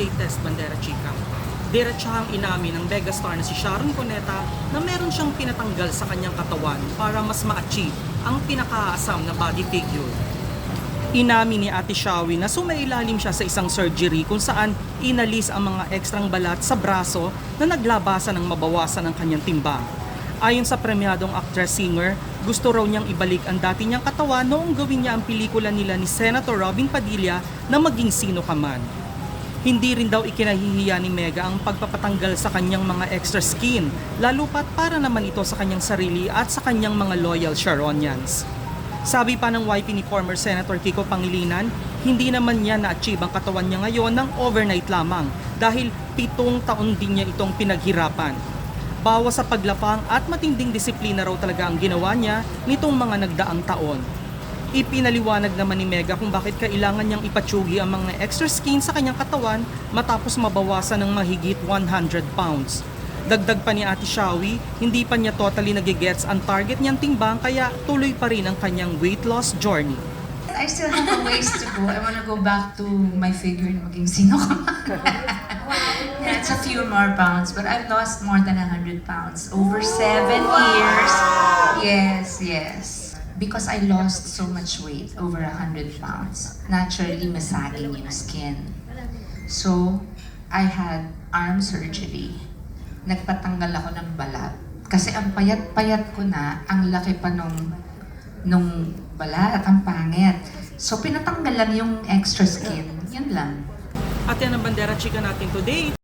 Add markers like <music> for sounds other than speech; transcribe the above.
latest Bandera Chica. Diretsahang inamin ng megastar na si Sharon Cuneta na meron siyang pinatanggal sa kanyang katawan para mas ma-achieve ang pinakaasam na body figure. Inamin ni Ate Shawi na sumailalim siya sa isang surgery kung saan inalis ang mga ekstrang balat sa braso na naglabasan ng mabawasan ang kanyang timbang. Ayon sa premyadong actress-singer, gusto raw niyang ibalik ang dati niyang katawan noong gawin niya ang pelikula nila ni Senator Robin Padilla na maging sino ka man. Hindi rin daw ikinahihiya ni Mega ang pagpapatanggal sa kanyang mga extra skin, lalo pat para naman ito sa kanyang sarili at sa kanyang mga loyal Sharonians. Sabi pa ng YP ni former Senator Kiko Pangilinan, hindi naman niya na-achieve ang katawan niya ngayon ng overnight lamang dahil pitong taon din niya itong pinaghirapan. Bawas sa paglapang at matinding disiplina raw talaga ang ginawa niya nitong mga nagdaang taon. Ipinaliwanag naman ni Mega kung bakit kailangan niyang ipatsugi ang mga extra skin sa kanyang katawan matapos mabawasan ng mahigit 100 pounds. Dagdag pa ni Ate Shawi, hindi pa niya totally nagigets ang target niyang timbang kaya tuloy pa rin ang kanyang weight loss journey. I still have a ways to go. I want to go back to my figure na maging sino ka <laughs> man. yeah, it's a few more pounds, but I've lost more than 100 pounds over seven years. Yes, yes. Because I lost so much weight, over 100 pounds. Naturally, masaging yung skin. So, I had arm surgery. Nagpatanggal ako ng balat. Kasi ang payat-payat ko na, ang laki pa nung, nung balat, ang pangit. So, pinatanggal lang yung extra skin. Yun lang. At yan ang bandera chika natin today.